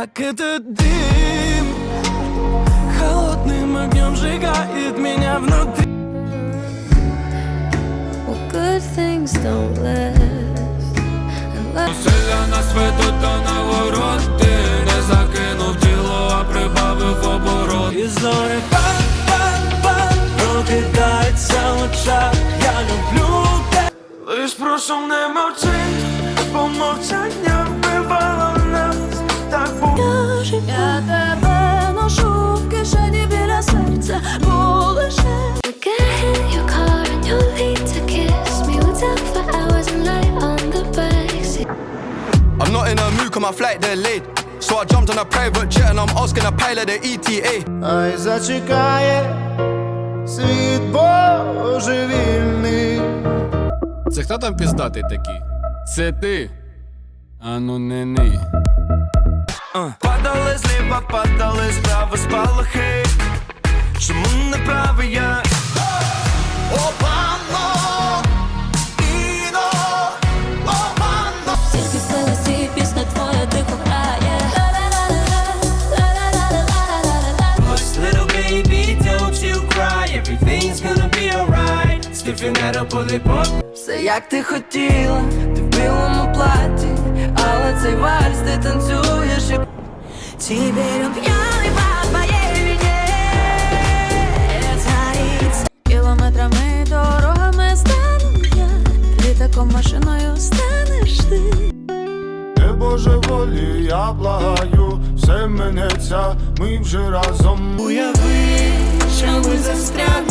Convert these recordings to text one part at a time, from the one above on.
как этот дым Холодным огнем сжигает меня внутри Well, good things don't last. And love Зусилля нас ведуть до навороти Не закинув тіло, а прибавив оборот І зорі пам-пам-пам Прокидається в очах Я люблю тебе Лиш прошу не мовчи Бо мовчання я тебе ношу в кишені біля серця, бо лише I'm not in a mood, cause my flight delayed. So I jumped on a private jet and I'm asking a pilot the E ETA. Ай зачекає світ божевільний. Це хто там піздатий такий? Це ти. Ану не uh. Падали зліва, падали справа спалахи. Чому не правий я? Обано, іно, обано Тільки спилась і тихо грає Little baby, don't you cry Everything's gonna be alright Стефінеро, полипоп Все як ти хотіла, ти в білому платі але цей вальс ти танцюєш і Теперь он пьяный по твоей вине. Царица Кілометрами дорогами стану я. Літаком машиною станеш ти Не Боже волі, я благаю, все минеться, ми вже разом. Уяви, що ми застрягли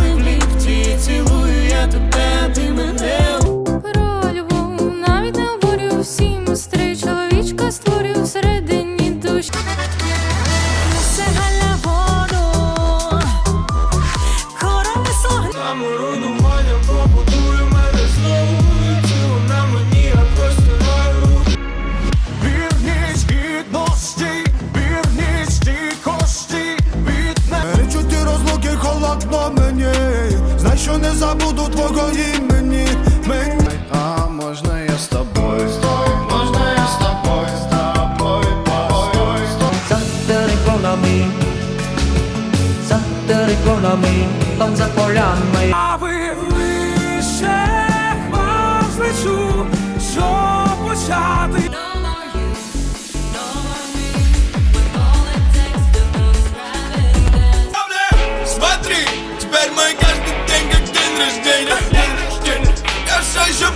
териконами, там за полями. А ви вище вас лечу, щоб почати Смотри, теперь мой каждый день как день рождения. День рождения. Я все еще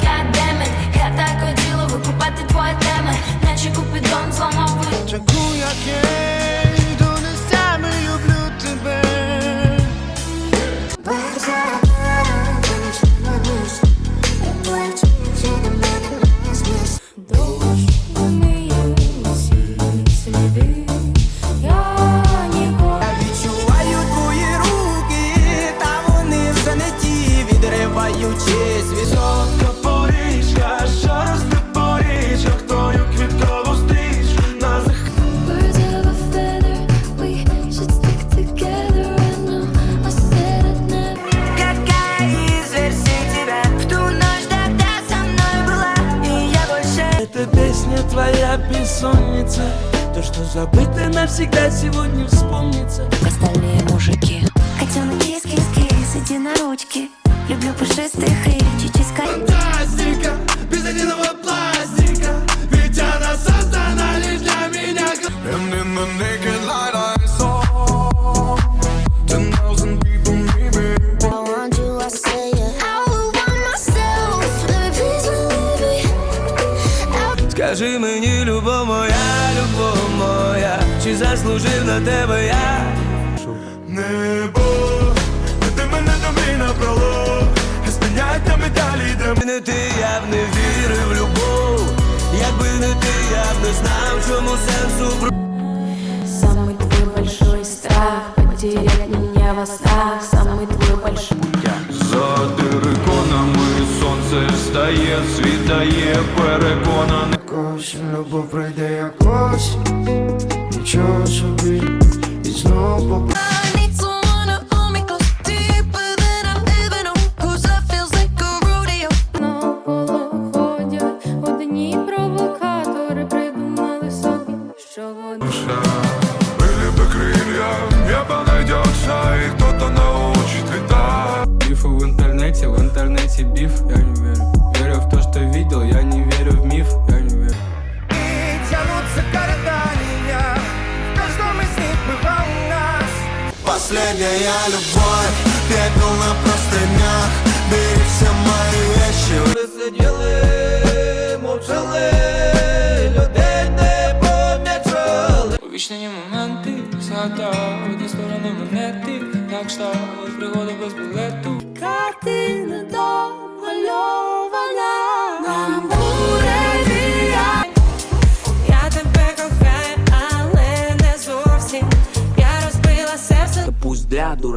Goddammit, я так хотіла викупати твої теми Наче купідон зламав навсегда сегодня вспомнится. Как остальные мужики. Котенок кис-кис-кис, иди на ручки Люблю пушистых и чичиска Фантастика, без единого пластика. Ведь она создана лишь для меня. And in the naked light I Скажи мне, любовь моя чи заслужив на тебе я? Небо, веди мене до мрій напролом. Спинять на медалі, де Не ти, я б не вірив в любов, якби не ти, я б не знав, чому сенсу про. Самый твой большой страх потерять меня во снах Самый твой большой За териконами сонце встає, світає, переконаний. Кожен любов прийде якось, нічого собі. І знову побачу. в інтернеті, в інтернеті біф. Hey, I love one.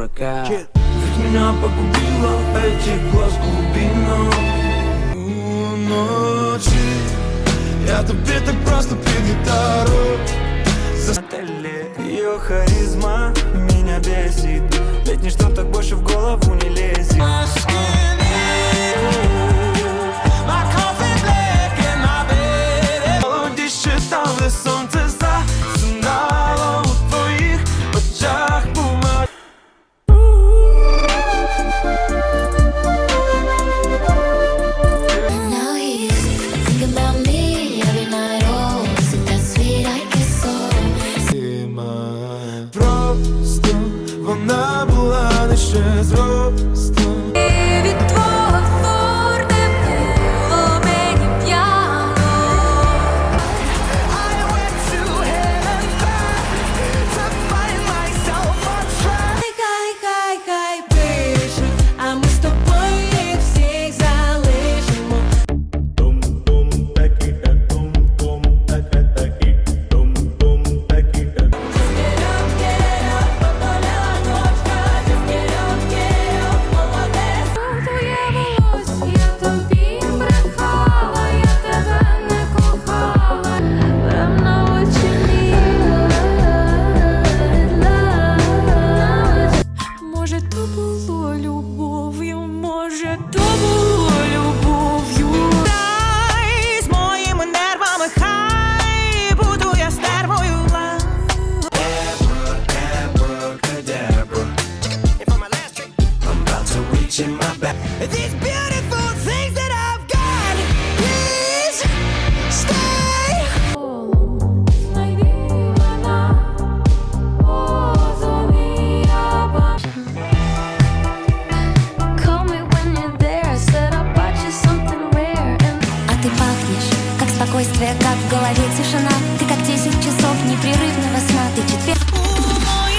дурака Ведь меня погубило этих глаз глубина У ночи Я тобі так просто під гітару Застеле Ее харизма меня бесит Ведь ничто так больше в голову не лезет These beautiful things that I've got, please stay. Call me when you're there. I said I bought you something rare. And А ты пахнешь, как спокойствие, как в голове тишина Ты как 10 часов непрерывного сна Ты четверг у моїх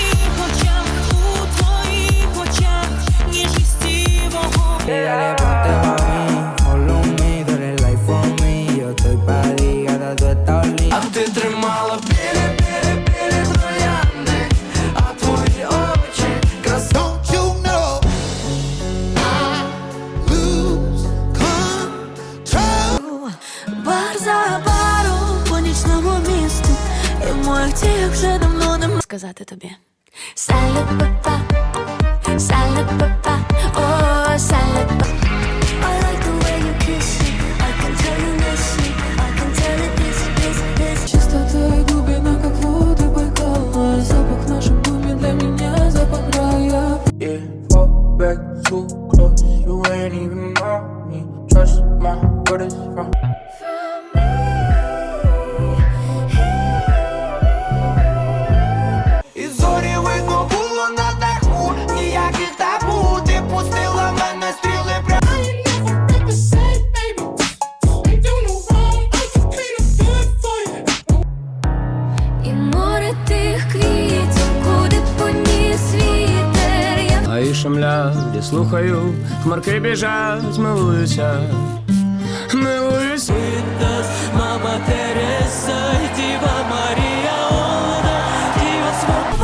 мого. Ponte mami, follow me, dale like for me. Yo estoy pa' ligada, tú estás linda А ти тримала білі, білі, білі троянди А твої очі краса Don't you know? I lose control. Бар за баром по нічному місту. І в моїх діях вже давно сказати тобі. Папа, touch my borders from. слухаю, хмарки біжать, милуюся, милуюся. Мама Тереса, Діва Марія, Ода, Діва Свобода.